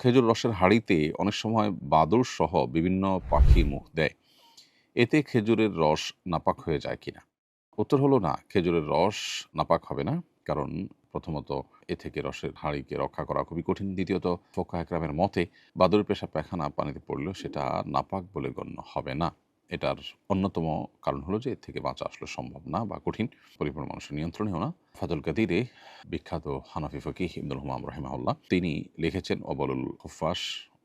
খেজুর রসের হাড়িতে অনেক সময় বাদুর সহ বিভিন্ন পাখি মুখ দেয়। এতে খেজুরের রস নাপাক হয়ে যায় কিনা? উত্তর হলো না, খেজুরের রস নাপাক হবে না, কারণ প্রথমত এ থেকে রসের হাঁড়িকে রক্ষা করা খুবই কঠিন। দ্বিতীয়ত, ফোকা একরামের মতে বাদুর পেশা পায়খানা পানিতে পড়লেও সেটা নাপাক বলে গণ্য হবে না। এটার অন্যতম কারণ হলো যে এর থেকে বাঁচা আসলে সম্ভব না বা কঠিন। পরিপূর্ণ মানুষের নিয়ন্ত্রণেও না। ফাজল কাদিরে বিখ্যাত হানাফি ফকিহ ইবনুল হুমাম রহিমাউল্লাহ তিনি লিখেছেন, অবলুল হুফাস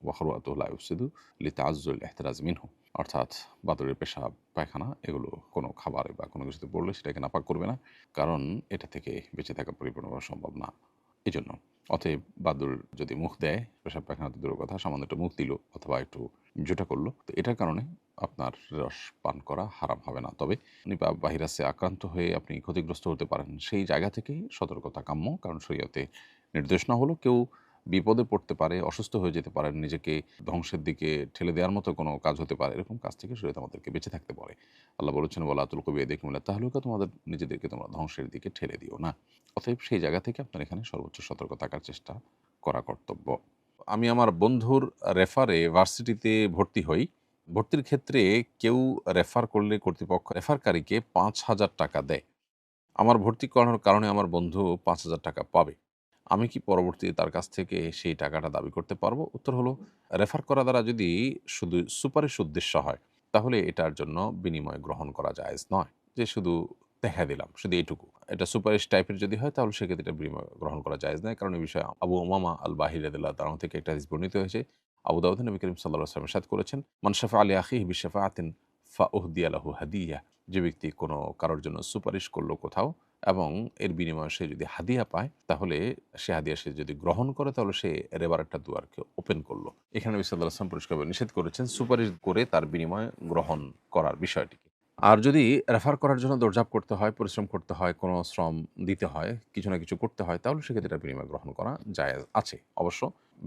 ওয়াহরুয়াতুল্লাহ ইউসিদু লিতাজুল এহতরাজ মিনহু। অর্থাৎ বাদুরের পেশাব, পায়খানা, এগুলো কোনো খাবারে বা কোনো কিছুতে পড়লে সেটাকে নাপাক করবে না, কারণ এটা থেকে বেঁচে থাকা পরিপূর্ণভাবে সম্ভব না। এই জন্য অতএব বাদুর যদি মুখ দেয়, পেশাব, পায়খানাতে দূরের কথা, সামান্য একটু মুখ দিল অথবা একটু জোটা করল, তো এটার কারণে আপনার রস পান করা হারাম হবে না। তবে নিপা ভাইরাসে আক্রান্ত হয়ে আপনি ক্ষতিগ্রস্ত হতে পারেন। সেই জায়গা থেকেই সতর্কতা কাম্য, কারণ শরীয়তে নির্দেশ না হলো কেউ বিপদে পড়তে পারে, অসুস্থ হয়ে যেতে পারেন, নিজেকে ধ্বংসের দিকে ঠেলে দেওয়ার মতো কোনো কাজ হতে পারে। এরকম কাজ থেকে শরীর আমাদেরকে বেঁচে থাকতে পারে আল্লাহ বলেছেন বলা আতুল কবি দেখি বলে তাহলে তোমাদের নিজেদেরকে তোমরা ধ্বংসের দিকে ঠেলে দিও না। অতএব সেই জায়গা থেকে আপনার এখানে সর্বোচ্চ সতর্ক থাকার চেষ্টা করা কর্তব্য। আমি আমার বন্ধুর রেফারে ভার্সিটিতে ভর্তি হই। ভর্তির ক্ষেত্রে কেউ রেফার করলে কর্তৃপক্ষ রেফারকারীকে পাঁচ হাজার টাকা দেয়। আমার ভর্তি করানোর কারণে আমার বন্ধু পাঁচ হাজার টাকা পাবে। আমি কি পরবর্তীতে তার কাছ থেকে সেই টাকাটা দাবি করতে পারব? উত্তর হলো রেফার করা দ্বারা যদি শুধু সুপারিশ উদ্দেশ্য হয়, তাহলে এটার জন্য বিনিময় গ্রহণ করা জায়েজ নয়। যে শুধু দেখা দিলাম, শুধু এইটুকু এটা সুপারিশ টাইপের যদি হয়, তাহলে সেক্ষেত্রে এটা বিনিময় গ্রহণ করা জায়েজ নয়। কারণ এই বিষয়ে আবু ওমামা আল বাহির আদিল্লাহ তার থেকে একটা বর্ণিত হয়েছে আবু দাউদ নবী করিম সাল্লাহ আসলাম সাদ করেছেন মনসাফা আলী আখি বিশাফা আতিন ফা উহদি আলাহু হাদিয়া। যে ব্যক্তি কোনো কারোর জন্য সুপারিশ করল কোথাও এবং এর বিনিময়ে সে যদি হাদিয়া পায়, তাহলে সে হাদিয়া সে যদি গ্রহণ করে, তাহলে সে রেবার একটা দুয়ারকে ওপেন করল। এখানে বিসাল্লাহ আসলাম পরিষ্কারভাবে নিষেধ করেছেন সুপারিশ করে তার বিনিময়ে গ্রহণ করার বিষয়টিকে। আর যদি রেফার করার জন্য দরজাপ করতে হয়, পরিশ্রম করতে হয়, কোনো শ্রম দিতে হয়, কিছু না কিছু করতে হয়, তাহলে সেক্ষেত্রে এটা বিনিময় গ্রহণ করা যায়, আছে। অবশ্য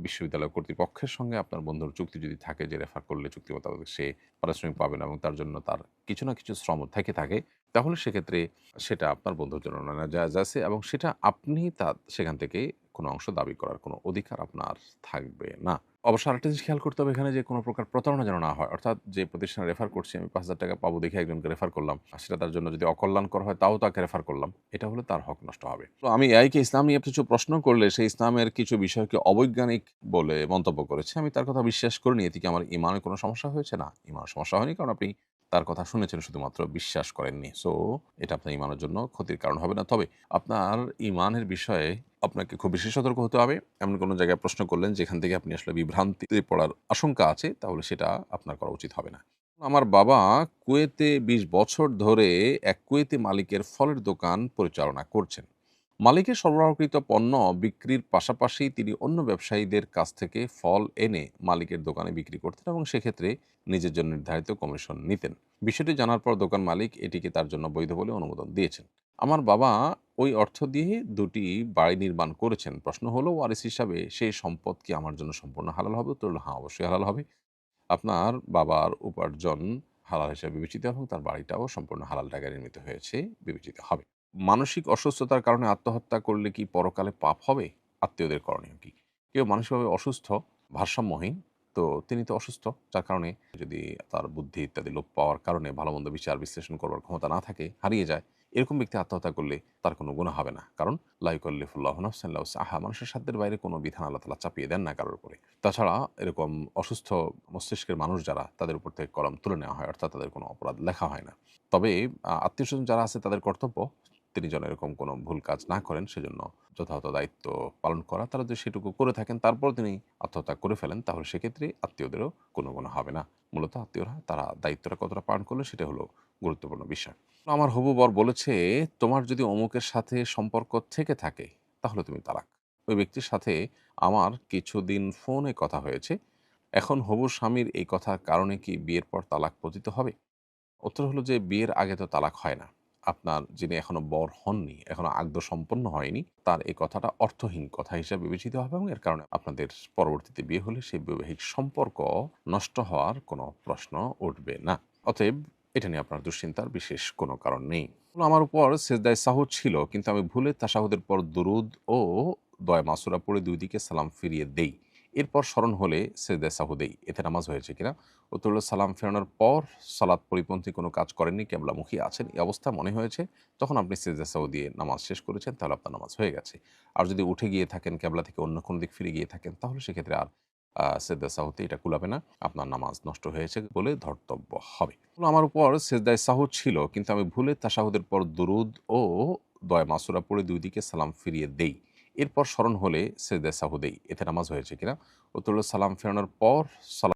বিশ্ববিদ্যালয় কর্তৃপক্ষের সঙ্গে আপনার বন্ধুর চুক্তি যদি থাকে যে রেফার করলে চুক্তি মোতাবেক সে পারিশ্রমিক পাবেন এবং তার জন্য তার কিছু না কিছু শ্রম থেকে থাকে, তাহলে সেক্ষেত্রে সেটা আপনার বন্ধুর জন্য না জায়জ আছে এবং সেটা আপনি তা, সেখান থেকে কোনো অংশ দাবি করার কোনো অধিকার আপনার থাকবে না। অবশ্য আরেকটা জিনিস খেয়াল করতে হবে এখানে যে কোনো প্রকার প্রতারণা যেন না হয়। অর্থাৎ যে প্রতিষ্ঠানে রেফার করছি আমি পাঁচ হাজার টাকা পাবো দেখে একজনকে রেফার করলাম সেটা তার জন্য যদি অকল্যাণকর হয় তাও তাকে রেফার করলাম, এটা হলে তার হক নষ্ট হবে। তো আমি এআইকে ইসলাম নিয়ে কিছু প্রশ্ন করলে সেই ইসলামের কিছু বিষয়কে অবৈজ্ঞানিক বলে মন্তব্য করেছে, আমি তার কথা বিশ্বাস করিনি, এতে কি আমার ইমানের কোনো সমস্যা হয়েছে? না, ইমানের সমস্যা হয়নি, কারণ আপনি তার কথা শুনেছেন, শুধুমাত্র বিশ্বাস করেননি। সো এটা আপনার ইমানের জন্য ক্ষতির কারণ হবে না। তবে আপনার ইমানের বিষয়ে আপনাকে খুব বেশি সতর্ক হতে হবে। এমন কোনো জায়গায় প্রশ্ন করলেন যেখান থেকে আপনি আসলে বিভ্রান্তিতে পড়ার আশঙ্কা আছে, তাহলে সেটা আপনার করা উচিত হবে না। আমার বাবা কুয়েতে ২০ বছর ধরে এক কুয়েতি মালিকের ফলের দোকান পরিচালনা করছেন। মালিকের সরবরাহকৃত পণ্য বিক্রির পাশাপাশি তিনি অন্য ব্যবসায়ীদের কাছ থেকে ফল এনে মালিকের দোকানে বিক্রি করতেন এবং সেক্ষেত্রে নিজের জন্য নির্ধারিত কমিশন নিতেন। বিষয়টি জানার পর দোকান মালিক এটিকে তার জন্য বৈধ বলে অনুমোদন দিয়েছেন। আমার বাবা ওই অর্থ দিয়ে দুটি বাড়ি নির্মাণ করেছেন। প্রশ্ন হলো ওয়ারিস হিসাবে সেই সম্পদ কি আমার জন্য সম্পূর্ণ হালাল হবে? হলো হ্যাঁ অবশ্যই হালাল হবে। আপনার বাবার উপার্জন হালাল হিসাবে বিবেচিত এবং তার বাড়িটাও সম্পূর্ণ হালাল টাকায় নির্মিত হয়েছে, বিবেচিত হবে। মানসিক অসুস্থতার কারণে আত্মহত্যা করলে কি পরকালে পাপ হবে? আত্মীয়দের করণীয় কি? কেউ মানসিকভাবে অসুস্থ, ভারসাম্যহীন, তো তিনি তো অসুস্থ, যার কারণে যদি তার বুদ্ধি ইত্যাদি লোপ পাওয়ার কারণে ভালো মন্দ বিচার বিশ্লেষণ করবার ক্ষমতা না থাকে, হারিয়ে যায় এরকম ব্যক্তি আত্মহত্যা করলে তার কোনো গুণা হবে না। কারণ লাইকল্লিফুল্লাহ নফসাল্লাহ আহা মানুষের সাধ্যের বাইরে কোনো বিধান আল্লাহ তালা চাপিয়ে দেন না কারোর উপরে। তাছাড়া এরকম অসুস্থ মস্তিষ্কের মানুষ যারা, তাদের উপর থেকে কলম তুলে নেওয়া হয়, অর্থাৎ তাদের কোনো অপরাধ লেখা হয় না। তবে আত্মীয় স্বজন যারা আছে, তাদের কর্তব্য তিনি যেন এরকম কোনো ভুল কাজ না করেন, সেজন্য যথাযথ দায়িত্ব পালন করা, তারা যদি সেটুকু করে থাকেন তারপর তিনি আত্মহত্যা করে ফেলেন, তাহলে সেক্ষেত্রে আত্মীয়দেরও কোনো কোনো হবে না। মূলত আত্মীয়রা, তারা দায়িত্বটা কতটা পালন করলে, সেটা হলো গুরুত্বপূর্ণ বিষয়। আমার হবু বর বলেছে, তোমার যদি অমুকের সাথে সম্পর্ক থেকে থাকে, তাহলে তুমি তালাক। ওই ব্যক্তির সাথে আমার কিছুদিন ফোনে কথা হয়েছে। এখন হবু স্বামীর এই কথার কারণে কি বিয়ের পর তালাক পতিত হবে? উত্তর হলো যে, বিয়ের আগে তো তালাক হয় না। আপনার যিনি এখনও বর হননি, এখনও আগ্দ সম্পন্ন হয়নি, তার এই কথাটা অর্থহীন কথা হিসেবে বিবেচিত হবে এবং এর কারণে আপনাদের পরবর্তীতে বিয়ে হলে সেই বৈবাহিক সম্পর্ক নষ্ট হওয়ার কোনো প্রশ্ন উঠবে না। অতএব এটা নিয়ে আপনার দুশ্চিন্তার বিশেষ কোনো কারণ নেই। আমার উপর সেজদায় সাহুদ ছিল, কিন্তু আমি ভুলে তাসাহুদের পর দুরুদ ও দয় মাসুরা পড়ে দুই দিকে সালাম ফিরিয়ে দেই। এরপর স্মরণ হলে সেজদায় সাহুদেই, এতে নামাজ হয়েছে কিনা? উত্তর হলো সালাম ফেরানোর পর সালাদ পরিপন্থী কোনো কাজ করেননি, কেবলামুখী আছেন, এই অবস্থা মনে হয়েছে। তখন আপনি সেজদা সাহু দিয়ে নামাজ শেষ করেছেন, তাহলে আপনার নামাজ হয়ে গেছে। আর যদি উঠে গিয়ে থাকেন, কেবলা থেকে অন্য কোনো দিক ফিরে গিয়ে থাকেন, তাহলে সেক্ষেত্রে আর সেজদা সাহুতে এটা কুলাবে না। আপনার নামাজ নষ্ট হয়েছে বলে ধর্তব্য হবে। আমার উপর সেজদায় সাহু ছিল, কিন্তু আমি ভুলে তাসাহুদের পর দুরুদ ও দয় মাসুরা পড়ে দুই দিকে সালাম ফিরিয়ে দেই। এরপর স্মরণ হলে সেজদায় সাহুদেই, এতে নামাজ হয়েছে কিনা? উত্তর হলো সালাম ফেরানোর পর সালাম